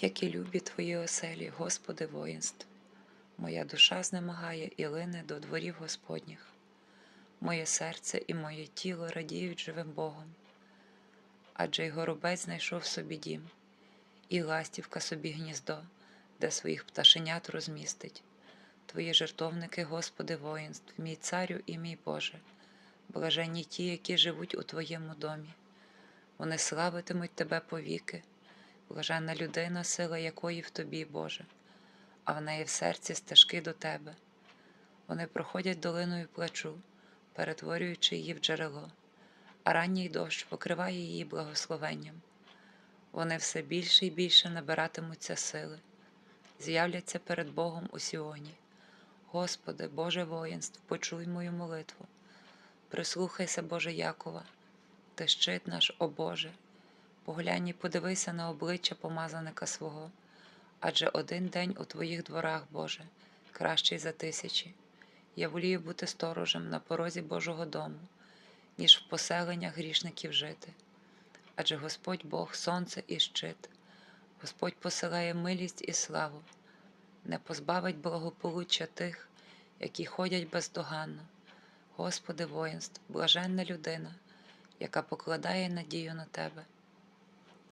які любі твої оселі, Господи воїнств. Моя душа знемагає і лине до дворів Господніх. Моє серце і моє тіло радіють живим Богом. Адже й горобець знайшов собі дім, і ластівка собі гніздо, де своїх пташенят розмістить. Твої жертовники, Господи воїнств, мій царю і мій Боже, блаженні ті, які живуть у Твоєму домі. Вони славитимуть Тебе повіки, блаженна людина, сила якої в Тобі, Боже, а в неї в серці стежки до Тебе. Вони проходять долиною плачу, перетворюючи її в джерело, а ранній дощ покриває її благословенням. Вони все більше і більше набиратимуться сили, з'являться перед Богом у Сіоні. Господи, Боже воїнств, почуй мою молитву. Прислухайся, Боже Якова, ти щит наш, о Боже, поглянь і подивися на обличчя помазаника свого, адже один день у Твоїх дворах, Боже, кращий за тисячі. Я волію бути сторожем на порозі Божого дому, ніж в поселеннях грішників жити. Адже Господь Бог сонце і щит, Господь посилає милість і славу, не позбавить благополуччя тих, які ходять бездоганно. Господи воїнств, блаженна людина, яка покладає надію на Тебе.